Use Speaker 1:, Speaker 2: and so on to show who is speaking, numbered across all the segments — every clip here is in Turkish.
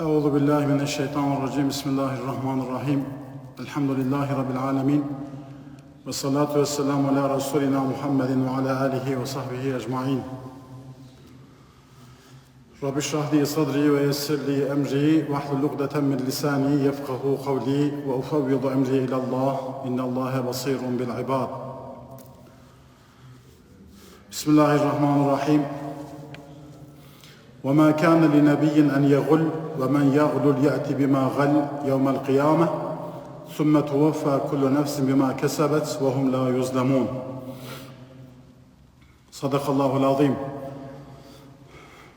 Speaker 1: أعوذ بالله من الشيطان الرجيم. بسم الله الرحمن الرحيم. الحمد لله رب العالمين والصلاة والسلام على رسولنا محمد وعلى آله وصحبه أجمعين. رب اشرح لي صدري ويسر لي أمري واحلل عقدة من لساني يفقه قولي وأفوض أمري إلى الله. إن الله بصير بالعباد. بسم الله الرحمن الرحيم. وما كان لنبي أن يغل ومن يغلل يأتي بما غل يوم القيامة ثم توفى كل نفس بما كسبت وهم لا يظلمون. صدق الله العظيم.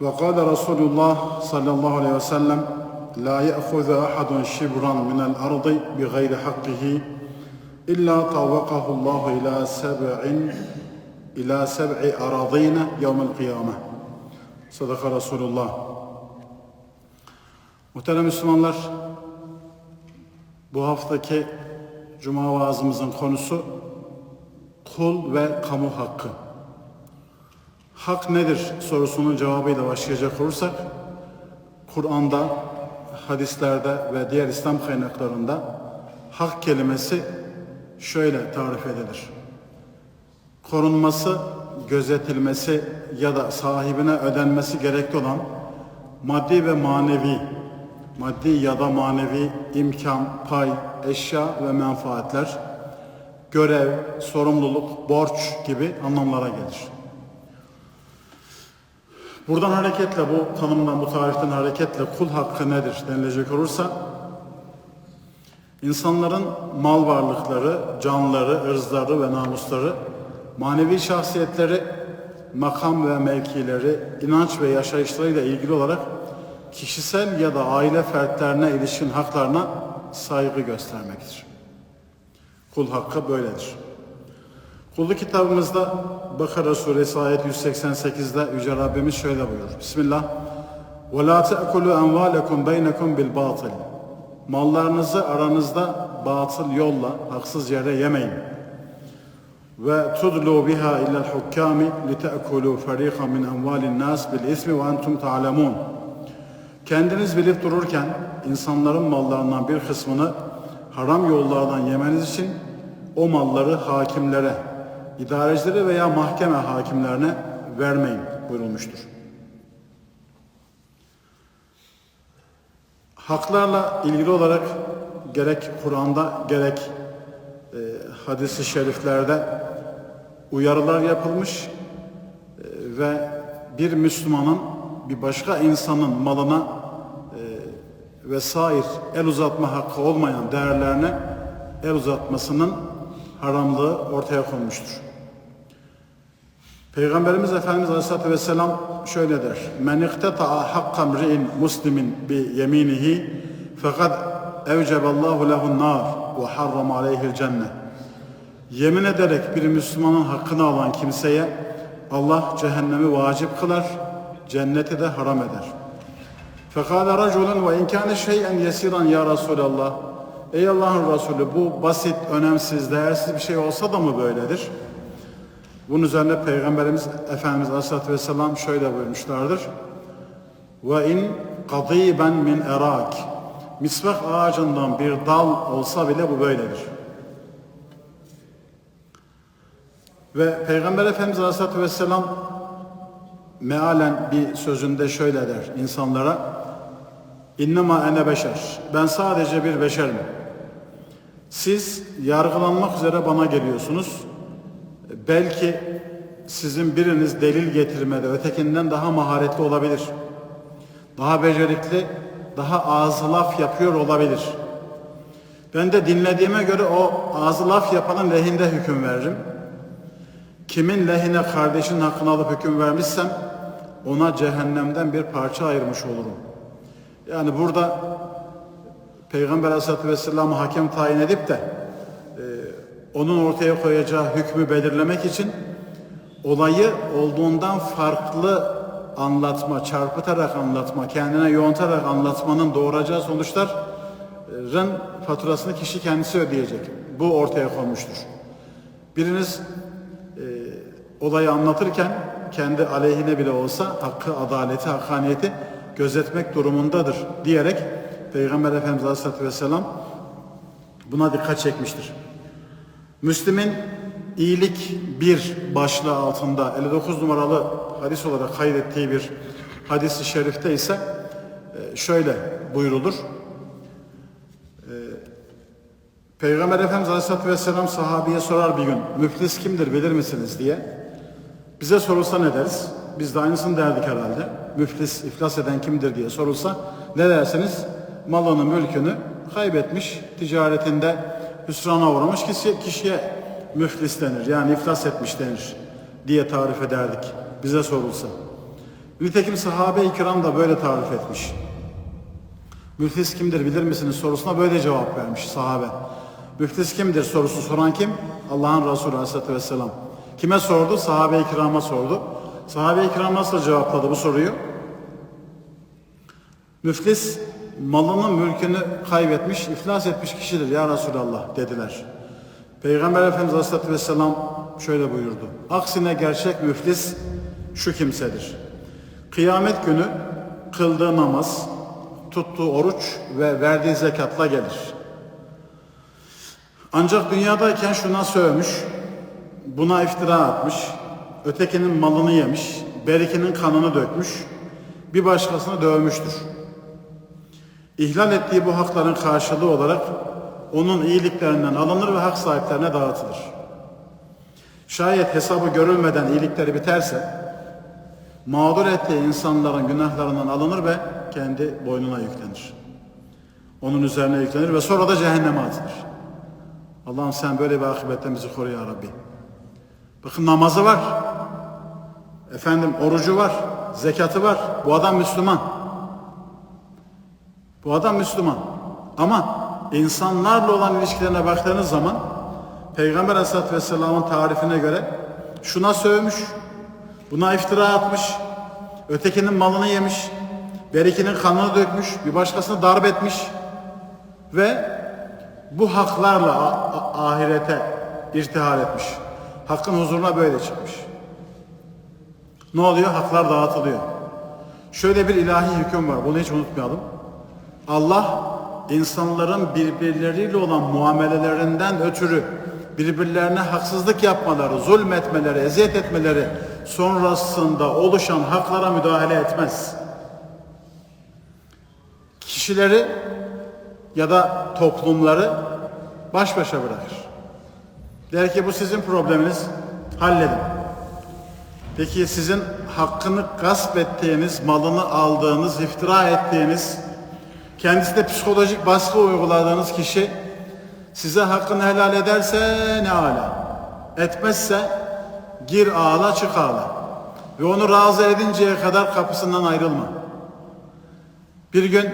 Speaker 1: وقال رسول الله صلى الله عليه وسلم لا يأخذ أحد شبرا من الأرض بغير حقه إلا طوقه الله إلى سبع إلى سبع أراضين يوم القيامة. Sadaka Resulullah. Muhterem Müslümanlar, bu haftaki Cuma vaazımızın konusu kul ve kamu hakkı. Hak nedir sorusunun cevabıyla başlayacak olursak, Kur'an'da, hadislerde ve diğer İslam kaynaklarında hak kelimesi şöyle tarif edilir. Korunması, gözetilmesi ya da sahibine ödenmesi gerekli olan maddi ve manevi, maddi ya da manevi imkan, pay, eşya ve menfaatler, görev, sorumluluk, borç gibi anlamlara gelir. Buradan hareketle bu tanımdan, bu tariften hareketle kul hakkı nedir denilecek olursa insanların mal varlıkları, canları, ırzları ve namusları, manevi şahsiyetleri, makam ve mevkileri, inanç ve yaşayışlarıyla ilgili olarak kişisel ya da aile fertlerine ilişkin haklarına saygı göstermektir. Kul hakkı böyledir. Kulluk kitabımızda Bakara suresi ayet 188'de Yüce Rabbimiz şöyle buyurur. Bismillah. وَلَا تَأْكُلُوا أَمْوَالَكُمْ بَيْنَكُمْ بِالْبَاطِلِ Mallarınızı aranızda batıl yolla, haksız yere yemeyin. Ve tudlu biha ila al-hukkami litakulu fariqan min amwalin nas bil ismi ve entum ta'lemun. Kendiniz bilip dururken insanların mallarından bir kısmını haram yollardan yemeniz için o malları hakimlere, idarecilere veya mahkeme hakimlerine vermeyin buyurulmuştur. Haklarla ilgili olarak gerek Kur'an'da gerek e, hadis-i şeriflerde uyarılar yapılmış e, ve bir Müslümanın bir başka insanın malına vesair el uzatma hakkı olmayan değerlerine el uzatmasının haramlığı ortaya konmuştur. Peygamberimiz Efendimiz Aleyhisselatü Vesselam şöyle der. Men ikteta'a hakka mri'in muslimin bi yeminihi fakat evceballahu lehun nar ve harram aleyhil cennet. Yemin ederek bir Müslümanın hakkını alan kimseye Allah cehennemi vacip kılar, cenneti de haram eder. Fekale raculun ve inkâne şey'en yesiran ya Resulallah. Ey Allah'ın Resulü bu basit, önemsiz, değersiz bir şey olsa da mı böyledir? Bunun üzerine Peygamberimiz Efendimiz Aleyhisselatü Vesselam şöyle buyurmuşlardır. Ve in qadiben min erak. Misvak ağacından bir dal olsa bile bu böyledir. Ve Peygamber Efendimiz Aleyhisselatü Vesselam mealen bir sözünde şöyle der insanlara. İnnema ene beşer. Ben sadece bir beşerim. Siz yargılanmak üzere bana geliyorsunuz. Belki sizin biriniz delil getirmede ötekinden daha maharetli olabilir. Daha becerikli, daha ağzı laf yapıyor olabilir. Ben de dinlediğime göre o ağzı laf yapanın lehinde hüküm veririm. Kimin lehine kardeşin hakkını alıp hüküm vermişsem ona cehennemden bir parça ayırmış olurum. Yani burada Peygamber Aleyhisselatü Vesselam'ı hakem tayin edip de e, onun ortaya koyacağı hükmü belirlemek için olayı olduğundan farklı anlatma, çarpıtarak anlatma, kendine yoğuntarak anlatmanın doğuracağı sonuçların faturasını kişi kendisi ödeyecek. Bu ortaya konmuştur. Biriniz e, olayı anlatırken kendi aleyhine bile olsa hakkı, adaleti, hakkaniyeti gözetmek durumundadır diyerek Peygamber Efendimiz Aleyhisselatü Vesselam buna dikkat çekmiştir. Müslim'in iyilik bir başlığı altında 59 numaralı hadis olarak kaydettiği bir hadis-i şerifte ise e, şöyle buyurulur. E, Peygamber Efendimiz Aleyhisselatü Vesselam sahabeye sorar bir gün müflis kimdir bilir misiniz diye. Bize sorulsa ne deriz? Biz de aynısını derdik herhalde. Müflis, iflas eden kimdir diye sorulsa ne dersiniz? Malını, mülkünü kaybetmiş, ticaretinde hüsrana uğramış kişi, kişiye müflis denir. Yani iflas etmiş denir diye tarif ederdik bize sorulsa. Nitekim sahabe-i kiram da böyle tarif etmiş. Müflis kimdir bilir misiniz sorusuna böyle cevap vermiş sahabe. Müflis kimdir sorusu soran kim? Allah'ın Resulü Aleyhisselatü Vesselam. Kime sordu? Sahabe-i kirama sordu. Sahabe-i kiram nasıl cevapladı bu soruyu? Müflis malını mülkünü kaybetmiş, iflas etmiş kişidir ya Resulallah dediler. Peygamber Efendimiz Aleyhisselatü Vesselam şöyle buyurdu. Aksine gerçek müflis şu kimsedir. Kıyamet günü kıldığı namaz, tuttuğu oruç ve verdiği zekatla gelir. Ancak dünyadayken şuna sövmüş, buna iftira atmış, ötekinin malını yemiş, berikinin kanını dökmüş, bir başkasını dövmüştür. İhlal ettiği bu hakların karşılığı olarak onun iyiliklerinden alınır ve hak sahiplerine dağıtılır. Şayet hesabı görülmeden iyilikleri biterse, mağdur ettiği insanların günahlarından alınır ve kendi boynuna yüklenir. Onun üzerine yüklenir ve sonra da cehenneme atılır. Allah'ım sen böyle bir akıbetten bizi koru ya Rabbi. Bakın namazı var. Efendim orucu var. Zekatı var. Bu adam Müslüman. Bu adam Müslüman. Ama insanlarla olan ilişkilerine baktığınız zaman Peygamber Aleyhisselatü Vesselam'ın tarifine göre şuna sövmüş, buna iftira atmış, ötekinin malını yemiş, berikinin kanını dökmüş, bir başkasını darp etmiş ve bu haklarla ahirete irtihal etmiş. Hakkın huzuruna böyle çıkmış. Ne oluyor? Haklar dağıtılıyor. Şöyle bir ilahi hüküm var. Bunu hiç unutmayalım. Allah insanların birbirleriyle olan muamelelerinden ötürü birbirlerine haksızlık yapmaları, zulmetmeleri, eziyet etmeleri sonrasında oluşan haklara müdahale etmez. Kişileri ya da toplumları baş başa bırakır. Der ki bu sizin probleminiz, halledin. Peki sizin hakkını gasp ettiğiniz, malını aldığınız, iftira ettiğiniz, kendisine psikolojik baskı uyguladığınız kişi size hakkını helal ederse ne ala. Etmezse gir ağla çık ağla. Ve onu razı edinceye kadar kapısından ayrılma. Bir gün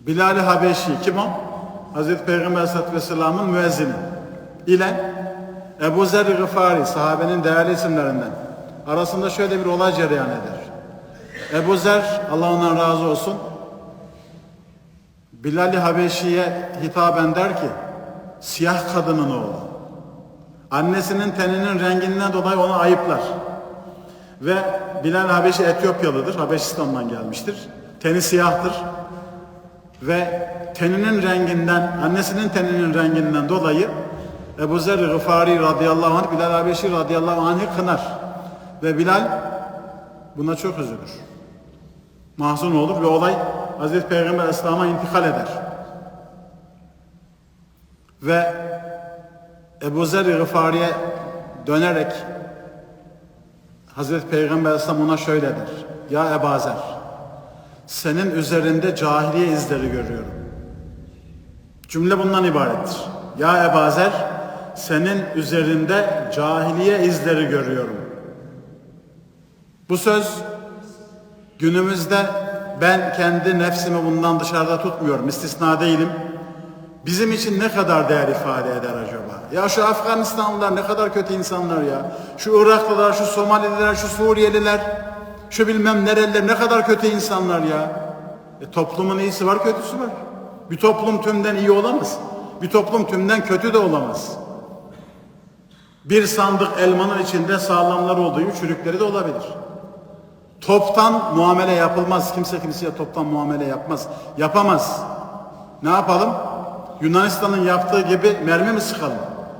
Speaker 1: Bilal-i Habeşi kim o? Hazreti Peygamber Aleyhisselatü Vesselam'ın müezzini ile Ebu Zer Gıfari sahabenin değerli isimlerinden arasında şöyle bir olay cereyan eder. Ebu Zer Allah ondan razı olsun Bilal-i Habeşi'ye hitaben der ki siyah kadının oğlu. Annesinin teninin renginden dolayı onu ayıplar. Ve Bilal Habeşi Etiyopyalıdır. Habeşistan'dan gelmiştir. Teni siyahtır. Ve teninin renginden, annesinin teninin renginden dolayı Ebu Zer Gıfari radıyallahu anh, Bilal Habeşi radıyallahu anh'ı kınar. Ve Bilal buna çok üzülür. Mahzun olur ve olay Hazreti Peygamber İslam'a intikal eder. Ve Ebu Zer Gıfari'ye dönerek Hazreti Peygamber İslam ona şöyle der. Ya Ebu Zer, senin üzerinde cahiliye izleri görüyorum. Cümle bundan ibarettir. Ya Ebu Zer, senin üzerinde cahiliye izleri görüyorum. Bu söz günümüzde ben kendi nefsimi bundan dışarıda tutmuyorum, istisna değilim. Bizim için ne kadar değer ifade eder acaba? Ya şu Afganistanlılar ne kadar kötü insanlar ya. Şu Iraklılar, şu Somalililer, şu Suriyeliler, şu bilmem nereliler ne kadar kötü insanlar ya. E, toplumun iyisi var, kötüsü var. Bir toplum tümden iyi olamaz. Bir toplum tümden kötü de olamaz. Bir sandık elmanın içinde sağlamları olduğu gibi çürükleri de olabilir. Toptan muamele yapılmaz. Kimse kimseye toptan muamele yapmaz. Yapamaz. Ne yapalım? Yunanistan'ın yaptığı gibi mermi mi sıkalım?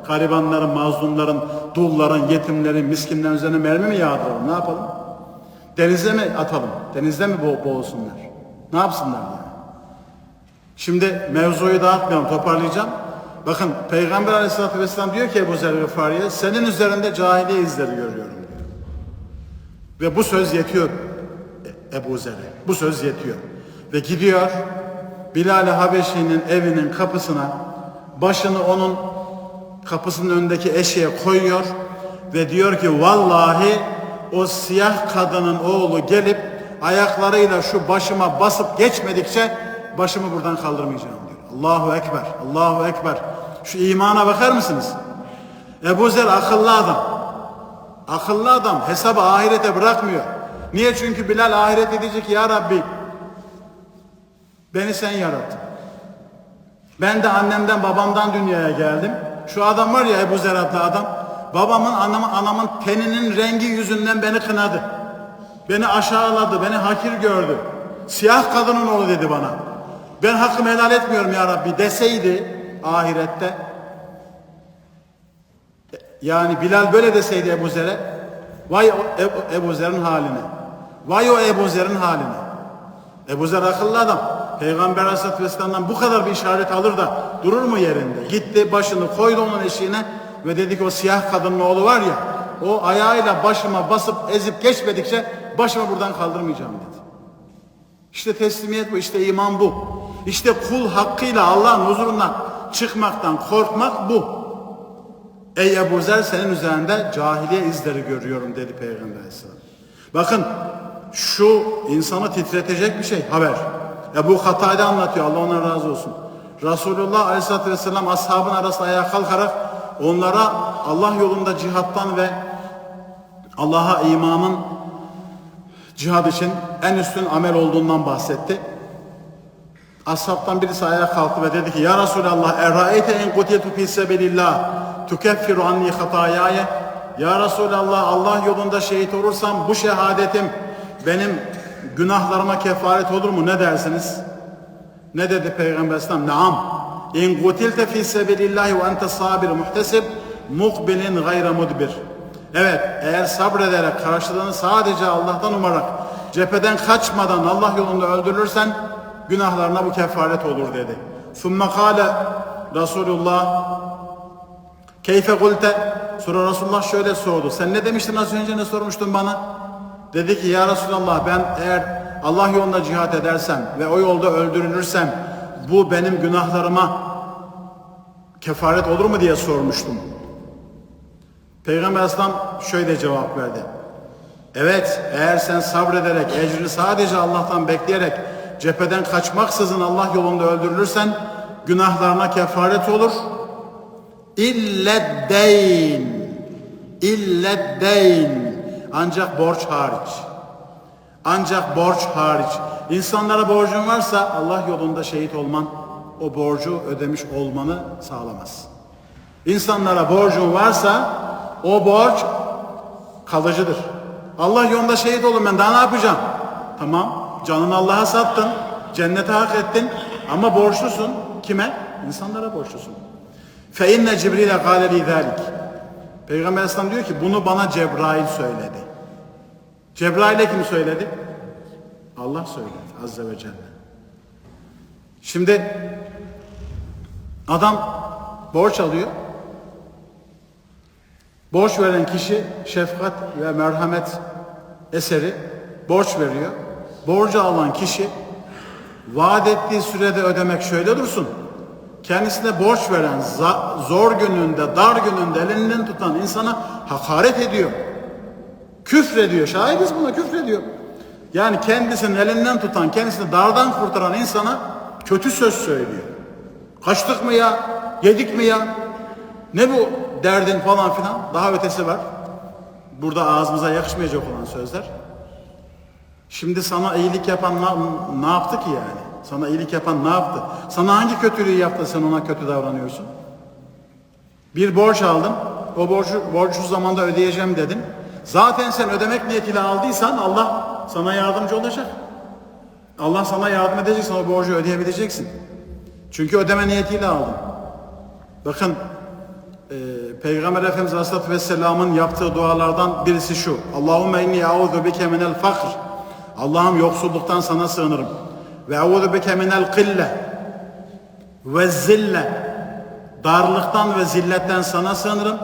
Speaker 1: Garibanların, mazlumların, dulların, yetimlerin, miskinlerin üzerine mermi mi yağdıralım? Ne yapalım? Denize mi atalım? Denizde mi bo boğulsunlar? Ne yapsınlar yani? Şimdi mevzuyu dağıtmayalım, toparlayacağım. Bakın Peygamber aleyhissalatü vesselam diyor ki Ebu Zer Gıfari'ye senin üzerinde cahiliye izleri görüyorum diyor. Ve bu söz yetiyor E- Ebu Zer'e. Bu söz yetiyor. Ve gidiyor Bilal-i Habeşi'nin evinin kapısına başını onun kapısının önündeki eşeğe koyuyor ve diyor ki vallahi o siyah kadının oğlu gelip ayaklarıyla şu başıma basıp geçmedikçe başımı buradan kaldırmayacağım diyor. Allahu Ekber, Allahu Ekber. Şu imana bakar mısınız? Ebu Zer akıllı adam. Akıllı adam hesabı ahirete bırakmıyor. Niye? Çünkü Bilal ahirete diyecek ya Rabbi beni sen yarattın. Ben de annemden babamdan dünyaya geldim. Şu adam var ya Ebu Zer adlı adam. Babamın anamın, anamın teninin rengi yüzünden beni kınadı. Beni aşağıladı, beni hakir gördü. Siyah kadının oğlu dedi bana. Ben hakkımı helal etmiyorum ya Rabbi deseydi ahirette yani Bilal böyle deseydi Ebu Zer'e vay Ebu, Ebu Zer'in haline. Vay o Ebu Zer'in haline. Ebu Zer akıllı adam. Peygamber Aleyhisselatü Vesselam'dan bu kadar bir işaret alır da durur mu yerinde? Gitti başını koydu onun eşiğine ve dedi ki o siyah kadının oğlu var ya o ayağıyla başıma basıp ezip geçmedikçe başımı buradan kaldırmayacağım dedi. İşte teslimiyet bu, işte iman bu. İşte kul hakkıyla Allah'ın huzurundan çıkmaktan korkmak bu. Ey Ebu Zer senin üzerinde cahiliye izleri görüyorum dedi Peygamber Aleyhisselam. Bakın şu insanı titretecek bir şey haber. Ebu Hatay'da anlatıyor Allah ona razı olsun. Resulullah Aleyhisselatü Vesselam ashabın arasında ayağa kalkarak onlara Allah yolunda cihattan ve Allah'a imanın cihad için en üstün amel olduğundan bahsetti. Ashabtan birisi ayağa kalktı ve dedi ki Ya Resulallah erraeyte en kutiltu fi sebilillah tukeffiru anni hatayaya Ya Resulallah Allah yolunda şehit olursam bu şehadetim benim günahlarıma kefaret olur mu ne dersiniz? Ne dedi Peygamber Aleyhisselam? Naam. İn kutilte fi sebilillahi ve ente sabir muhtesib mukbilin gayre mudbir. Evet eğer sabrederek karşılığını sadece Allah'tan umarak cepheden kaçmadan Allah yolunda öldürülürsen günahlarına bu kefaret olur dedi. Sümme kâle Resulullah keyfe kulte sonra Resulullah şöyle sordu. Sen ne demiştin az önce ne sormuştun bana? Dedi ki ya Resulallah ben eğer Allah yolunda cihat edersem ve o yolda öldürülürsem bu benim günahlarıma kefaret olur mu diye sormuştum. Peygamber Aleyhisselam şöyle cevap verdi. Evet eğer sen sabrederek ecrini sadece Allah'tan bekleyerek cepheden kaçmaksızın Allah yolunda öldürülürsen günahlarına kefaret olur. İlleddeyn İlleddeyn ancak borç hariç. Ancak borç hariç. İnsanlara borcun varsa Allah yolunda şehit olman o borcu ödemiş olmanı sağlamaz. İnsanlara borcun varsa o borç kalıcıdır. Allah yolunda şehit olun ben daha ne yapacağım? Tamam canını Allah'a sattın, cennete hak ettin ama borçlusun. Kime? İnsanlara borçlusun. Fe inne Cibril'e zâlik. Peygamber Aleyhisselam diyor ki bunu bana Cebrail söyledi. Cebrail'e kim söyledi? Allah söyledi Azze ve Celle. Şimdi adam borç alıyor. Borç veren kişi şefkat ve merhamet eseri borç veriyor. Borcu alan kişi vaat ettiği sürede ödemek şöyle dursun. Kendisine borç veren, zor gününde, dar gününde elinden tutan insana hakaret ediyor. Küfrediyor. Şahidiz buna küfrediyor. Yani kendisinin elinden tutan, kendisini dardan kurtaran insana kötü söz söylüyor. Kaçtık mı ya? Yedik mi ya? Ne bu derdin falan filan? Daha ötesi var. Burada ağzımıza yakışmayacak olan sözler. Şimdi sana iyilik yapan ne, ne yaptı ki yani? Sana iyilik yapan ne yaptı? Sana hangi kötülüğü yaptı sen ona kötü davranıyorsun? Bir borç aldın. O borcu borcu zamanda ödeyeceğim dedin. Zaten sen ödemek niyetiyle aldıysan Allah sana yardımcı olacak. Allah sana yardım edecek, sana o borcu ödeyebileceksin. Çünkü ödeme niyetiyle aldın. Bakın e, Peygamber Efendimiz Aleyhisselatü Vesselam'ın yaptığı dualardan birisi şu. Allahümme inni eûzu bike minel fakr. Allah'ım yoksulluktan sana sığınırım. Ve eûzu bike minel kille. Ve zille. Darlıktan ve zilletten sana sığınırım.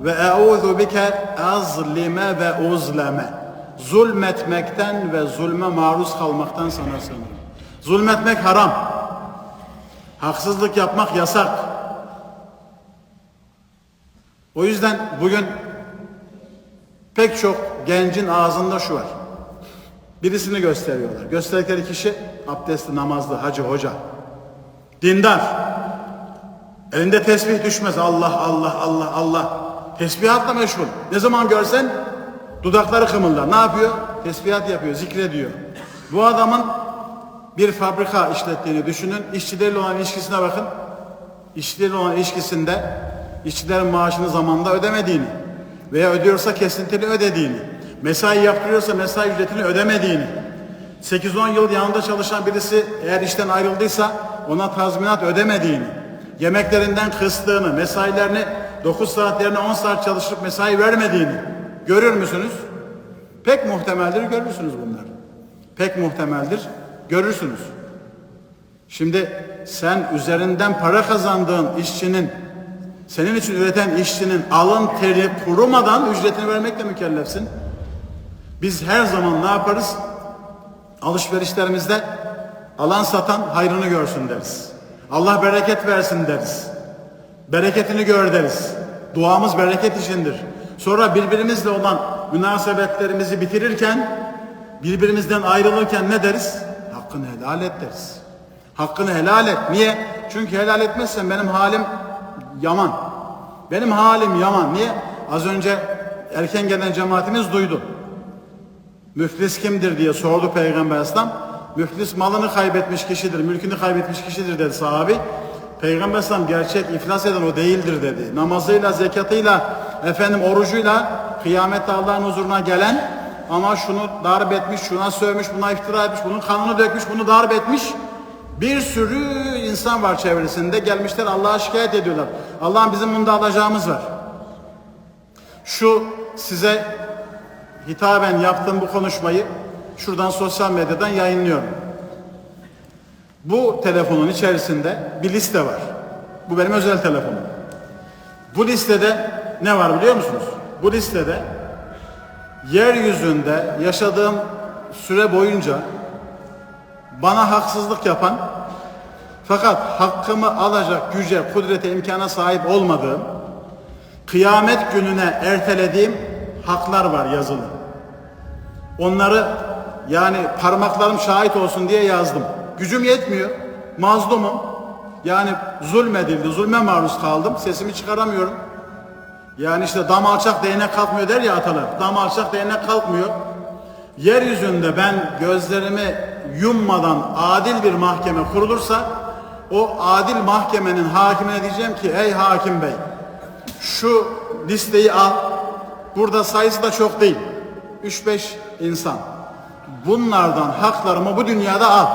Speaker 1: Ve eûzu bike azlime ve uzleme. Zulmetmekten ve zulme maruz kalmaktan sana sığınırım. Zulmetmek haram. Haksızlık yapmak yasak. O yüzden bugün pek çok gencin ağzında şu var. Birisini gösteriyorlar. Gösterdikleri kişi abdestli, namazlı, hacı, hoca. Dindar. Elinde tesbih düşmez. Allah, Allah, Allah, Allah. Tesbihatla meşgul. Ne zaman görsen dudakları kımıldar. Ne yapıyor? Tesbihat yapıyor, zikrediyor. Bu adamın bir fabrika işlettiğini düşünün. İşçileriyle olan ilişkisine bakın. İşçileriyle olan ilişkisinde işçilerin maaşını zamanında ödemediğini veya ödüyorsa kesintili ödediğini, mesai yaptırıyorsa mesai ücretini ödemediğini, 8-10 yıl yanında çalışan birisi eğer işten ayrıldıysa ona tazminat ödemediğini, yemeklerinden kıstığını, mesailerini 9 saatlerine 10 saat çalışıp mesai vermediğini görür müsünüz? Pek muhtemeldir görürsünüz bunlar. Pek muhtemeldir görürsünüz. Şimdi sen üzerinden para kazandığın işçinin senin için üreten işçinin alın teri kurumadan ücretini vermekle mükellefsin. Biz her zaman ne yaparız? Alışverişlerimizde alan satan hayrını görsün deriz. Allah bereket versin deriz. Bereketini gör deriz. Duamız bereket içindir. Sonra birbirimizle olan münasebetlerimizi bitirirken, birbirimizden ayrılırken ne deriz? Hakkını helal et deriz. Hakkını helal et. Niye? Çünkü helal etmezsen benim halim yaman. Benim halim yaman. Niye? Az önce erken gelen cemaatimiz duydu. Müflis kimdir diye sordu Peygamber Aleyhisselam. Müflis malını kaybetmiş kişidir, mülkünü kaybetmiş kişidir dedi sahabi. Peygamber Aleyhisselam gerçek iflas eden o değildir dedi. Namazıyla, zekatıyla, efendim orucuyla kıyamette Allah'ın huzuruna gelen ama şunu darp etmiş, şuna sövmüş, buna iftira etmiş, bunun kanını dökmüş, bunu darp etmiş. Bir sürü insan var çevresinde gelmişler Allah'a şikayet ediyorlar. Allah'ım bizim bunda alacağımız var. Şu size hitaben yaptığım bu konuşmayı şuradan sosyal medyadan yayınlıyorum. Bu telefonun içerisinde bir liste var. Bu benim özel telefonum. Bu listede ne var biliyor musunuz? Bu listede yeryüzünde yaşadığım süre boyunca bana haksızlık yapan fakat hakkımı alacak güce, kudrete, imkana sahip olmadığım, kıyamet gününe ertelediğim haklar var yazılı. Onları yani parmaklarım şahit olsun diye yazdım. Gücüm yetmiyor. Mazlumum. Yani zulmedildi, zulme maruz kaldım. Sesimi çıkaramıyorum. Yani işte dam alçak değnek kalkmıyor der ya atalar. Dam alçak değnek kalkmıyor. Yeryüzünde ben gözlerimi yummadan adil bir mahkeme kurulursa o adil mahkemenin hakimine diyeceğim ki ey hakim bey şu listeyi al. Burada sayısı da çok değil. 3-5 insan. Bunlardan haklarımı bu dünyada al.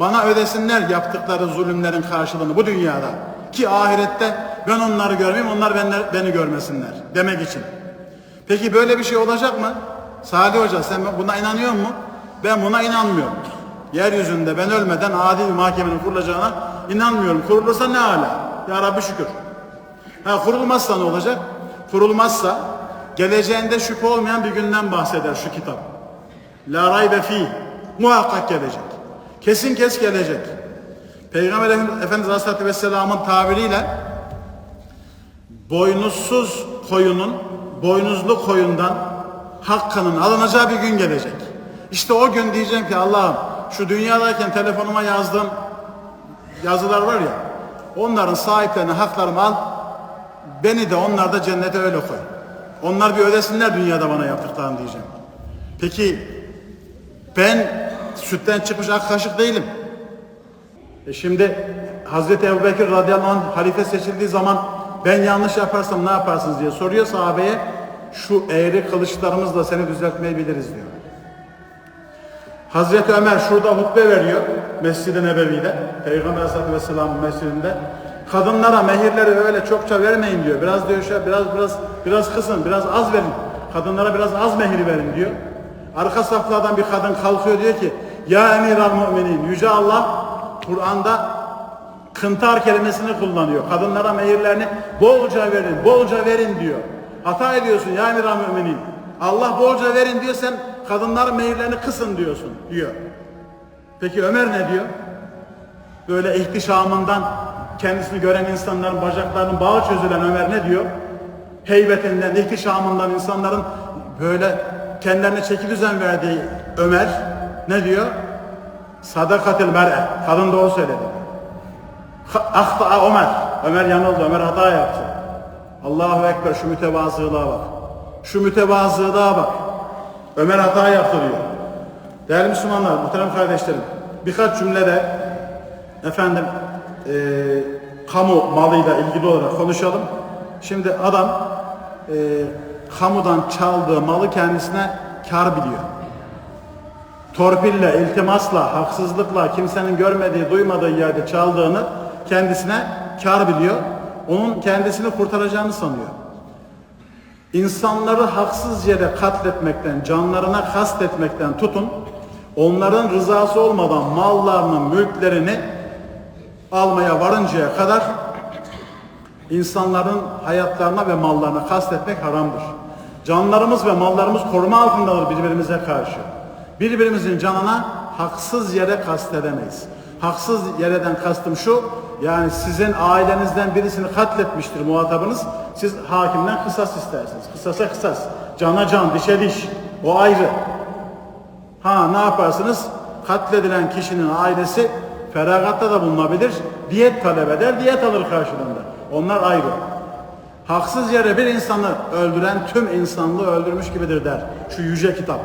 Speaker 1: Bana ödesinler yaptıkları zulümlerin karşılığını bu dünyada. Ki ahirette ben onları görmeyeyim, onlar beni, görmesinler demek için. Peki böyle bir şey olacak mı? Salih Hoca sen buna inanıyor musun? Ben buna inanmıyorum. Yeryüzünde ben ölmeden adil mahkemenin kurulacağına inanmıyorum. Kurulursa ne hala? Ya Rabbi şükür. Ha kurulmazsa ne olacak? Kurulmazsa geleceğinde şüphe olmayan bir günden bahseder şu kitap. La raybe fi. Muhakkak gelecek. Kesin kes gelecek. Peygamber Efendimiz Aleyhisselatü Vesselam'ın tabiriyle boynuzsuz koyunun boynuzlu koyundan hakkının alınacağı bir gün gelecek. İşte o gün diyeceğim ki Allah'ım şu dünyadayken telefonuma yazdığım yazılar var ya onların sahiplerine haklarımı al beni de onlar da cennete öyle koy. Onlar bir ödesinler dünyada bana yaptıklarını diyeceğim. Peki ben sütten çıkmış ak kaşık değilim. E şimdi Hazreti Ebubekir radıyallahu anh halife seçildiği zaman ben yanlış yaparsam ne yaparsınız diye soruyor sahabeye. Şu eğri kılıçlarımızla seni düzeltmeyi biliriz diyor. Hazreti Ömer şurada hutbe veriyor Mescid-i Nebevi'de. Peygamber Aleyhisselatü Vesselam'ın mescidinde. Kadınlara mehirleri öyle çokça vermeyin diyor. Biraz diyor şey, biraz biraz biraz kısın, biraz az verin. Kadınlara biraz az mehir verin diyor. Arka saflardan bir kadın kalkıyor diyor ki Ya emir al müminin Yüce Allah Kur'an'da kıntar kelimesini kullanıyor. Kadınlara mehirlerini bolca verin, bolca verin diyor. Hata ediyorsun ya emir al müminin. Allah bolca verin diyor sen kadınların mehirlerini kısın diyorsun diyor. Peki Ömer ne diyor? Böyle ihtişamından kendisini gören insanların bacaklarının bağı çözülen Ömer ne diyor? Heybetinden, ihtişamından insanların böyle kendilerine çeki düzen verdiği Ömer ne diyor? Sadakatil mer'e. Kadın doğru söyledi. Ahta Ömer. Ömer yanıldı. Ömer hata yaptı. Allahu Ekber şu mütevazılığa bak. Şu mütevazılığa bak. Ömer hata yaptı diyor. Değerli Müslümanlar, muhterem kardeşlerim. Birkaç cümlede efendim e, kamu malıyla ilgili olarak konuşalım. Şimdi adam e, kamudan çaldığı malı kendisine kar biliyor. Torpille, iltimasla, haksızlıkla, kimsenin görmediği, duymadığı yerde çaldığını kendisine kar biliyor. Onun kendisini kurtaracağını sanıyor. İnsanları haksız yere katletmekten, canlarına kastetmekten tutun, onların rızası olmadan mallarını, mülklerini almaya varıncaya kadar insanların hayatlarına ve mallarına kastetmek haramdır. Canlarımız ve mallarımız koruma altındadır birbirimize karşı. Birbirimizin canına haksız yere kastedemeyiz. Haksız yereden kastım şu, yani sizin ailenizden birisini katletmiştir muhatabınız, siz hakimden kısas istersiniz. Kısasa kısas, cana can, dişe diş, o ayrı. Ha ne yaparsınız? Katledilen kişinin ailesi feragatta da bulunabilir, diyet talep eder, diyet alır karşılığında. Onlar ayrı. Haksız yere bir insanı öldüren tüm insanlığı öldürmüş gibidir der şu yüce kitap.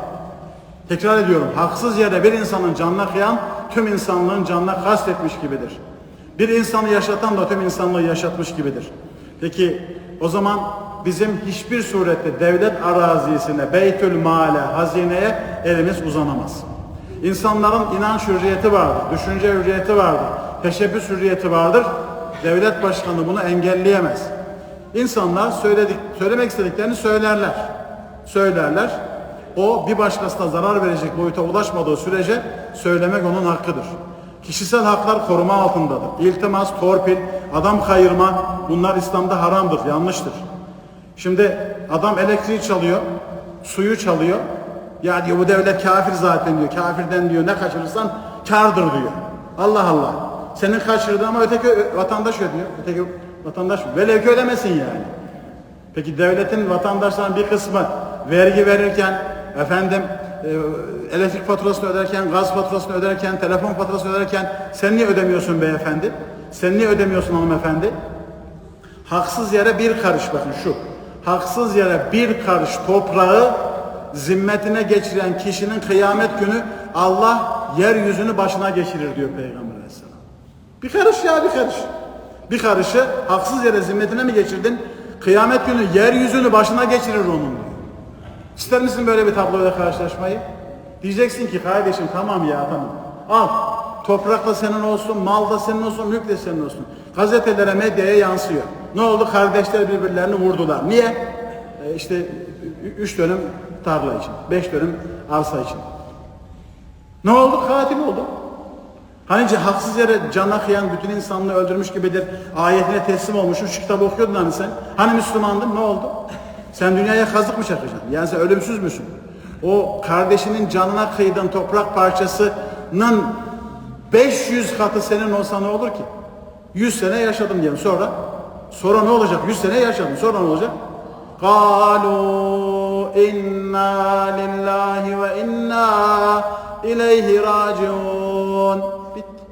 Speaker 1: Tekrar ediyorum, haksız yere bir insanın canına kıyan tüm insanlığın canına kastetmiş gibidir. Bir insanı yaşatan da tüm insanlığı yaşatmış gibidir. Peki o zaman bizim hiçbir surette devlet arazisine, beytül male, hazineye elimiz uzanamaz. İnsanların inanç hürriyeti vardır, düşünce hürriyeti vardır, teşebbüs hürriyeti vardır. Devlet başkanı bunu engelleyemez. İnsanlar söyledik, söylemek istediklerini söylerler. Söylerler. O bir başkasına zarar verecek boyuta ulaşmadığı sürece söylemek onun hakkıdır. Kişisel haklar koruma altındadır. İltimas, torpil, adam kayırma bunlar İslam'da haramdır, yanlıştır. Şimdi adam elektriği çalıyor, suyu çalıyor. Ya diyor bu devlet kafir zaten diyor. Kafirden diyor ne kaçırırsan kardır diyor. Allah Allah. Senin kaçırdığın ama öteki vatandaş ödüyor. Öteki vatandaş velev ki ödemesin yani. Peki devletin vatandaşların bir kısmı vergi verirken efendim e, elektrik faturasını öderken, gaz faturasını öderken, telefon faturasını öderken sen niye ödemiyorsun beyefendi? Sen niye ödemiyorsun hanımefendi? Haksız yere bir karış bakın şu. Haksız yere bir karış toprağı zimmetine geçiren kişinin kıyamet günü Allah yeryüzünü başına geçirir diyor Peygamber Aleyhisselam. Bir karış ya bir karış. Bir karışı haksız yere zimmetine mi geçirdin? Kıyamet günü yeryüzünü başına geçirir onun diyor. İster misin böyle bir tabloyla karşılaşmayı? Diyeceksin ki kardeşim tamam ya tamam. Al. Toprak da senin olsun, mal da senin olsun, mülk de senin olsun. Gazetelere, medyaya yansıyor. Ne oldu? Kardeşler birbirlerini vurdular. Niye? E işte üç dönüm tarla için, beş dönüm arsa için. Ne oldu? Katil oldu. Hani haksız yere cana kıyan bütün insanlığı öldürmüş gibidir. Ayetine teslim olmuş. Şu kitabı okuyordun hani sen. Hani Müslümandın ne oldu? Sen dünyaya kazık mı çakacaksın? Yani sen ölümsüz müsün? O kardeşinin canına kıydığın toprak parçasının 500 katı senin olsa ne olur ki? 100 sene yaşadım diyelim sonra. Sonra ne olacak? 100 sene yaşadım. Sonra ne olacak? قالوا inna lillahi ve inna ileyhi raciun. Bitti.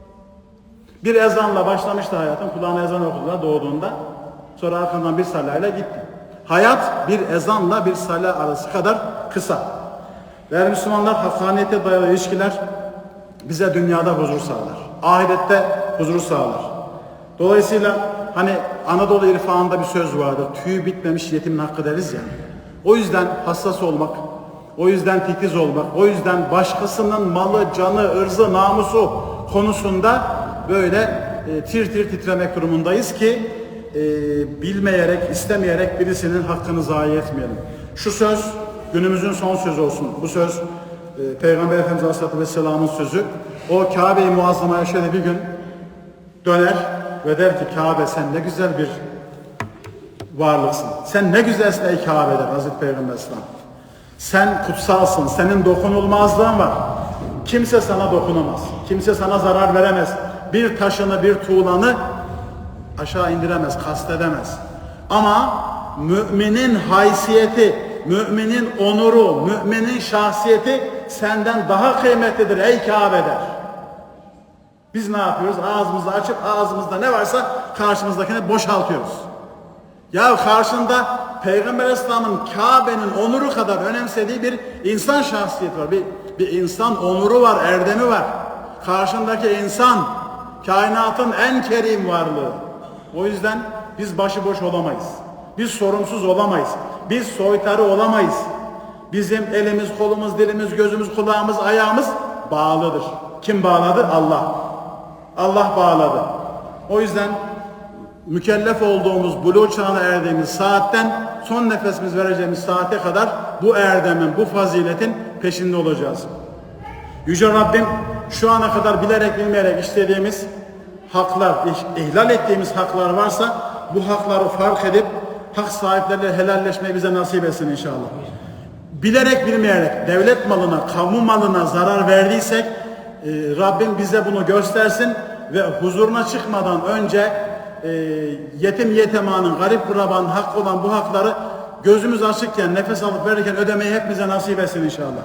Speaker 1: Bir ezanla başlamıştı hayatın. Kulağına ezan okudular doğduğunda. Sonra arkandan bir salayla gitti. Hayat bir ezanla bir salah arası kadar kısa. Değerli Müslümanlar hakkaniyete dayalı ilişkiler bize dünyada huzur sağlar. Ahirette huzur sağlar. Dolayısıyla hani Anadolu irfanında bir söz vardır. Tüyü bitmemiş yetimin hakkı deriz ya. O yüzden hassas olmak, O yüzden titiz olmak, o yüzden başkasının malı, canı, ırzı, namusu konusunda böyle e, tir tir titremek durumundayız ki e, bilmeyerek, istemeyerek birisinin hakkını zayi etmeyelim. Şu söz günümüzün son sözü olsun. Bu söz e, Peygamber Efendimiz Aleyhisselatü Vesselam'ın sözü. O Kabe-i Muazzama'ya şöyle bir gün döner ve der ki Kabe sen ne güzel bir varlıksın. Sen ne güzelsin ey Kabe der Hazreti Peygamber Aleyhisselam. Sen kutsalsın, senin dokunulmazlığın var. Kimse sana dokunamaz. Kimse sana zarar veremez. Bir taşını, bir tuğlanı aşağı indiremez, kastedemez. Ama müminin haysiyeti, müminin onuru, müminin şahsiyeti senden daha kıymetlidir ey Kabe der. Biz ne yapıyoruz? Ağzımızı açıp ağzımızda ne varsa karşımızdakine boşaltıyoruz. Ya karşında Peygamber Aleyhisselam'ın Kabe'nin onuru kadar önemsediği bir insan şahsiyeti var. Bir, bir insan onuru var, erdemi var. Karşındaki insan kainatın en kerim varlığı. O yüzden biz başıboş olamayız. Biz sorumsuz olamayız. Biz soytarı olamayız. Bizim elimiz, kolumuz, dilimiz, gözümüz, kulağımız, ayağımız bağlıdır. Kim bağladı? Allah. Allah bağladı. O yüzden mükellef olduğumuz buluğ çağına erdiğimiz saatten son nefesimiz vereceğimiz saate kadar bu erdemin, bu faziletin peşinde olacağız. Yüce Rabbim şu ana kadar bilerek bilmeyerek işlediğimiz haklar, ih- ihlal ettiğimiz haklar varsa bu hakları fark edip hak sahipleriyle helalleşmeyi bize nasip etsin inşallah. Bilerek bilmeyerek devlet malına, kamu malına zarar verdiysek Rabbim bize bunu göstersin ve huzuruna çıkmadan önce e, yetim yetemanın, garip kurabanın hakkı olan bu hakları gözümüz açıkken, nefes alıp verirken ödemeyi hepimize nasip etsin inşallah.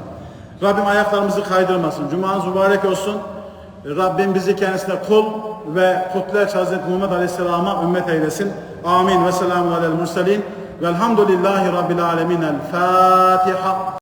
Speaker 1: Rabbim ayaklarımızı kaydırmasın. Cumanız mübarek olsun. Rabbim bizi kendisine kul ve Kutluç Hazreti Muhammed Aleyhisselam'a ümmet eylesin. Amin ve selamun alel murselin. Velhamdülillahi Rabbil alemin. El Fatiha.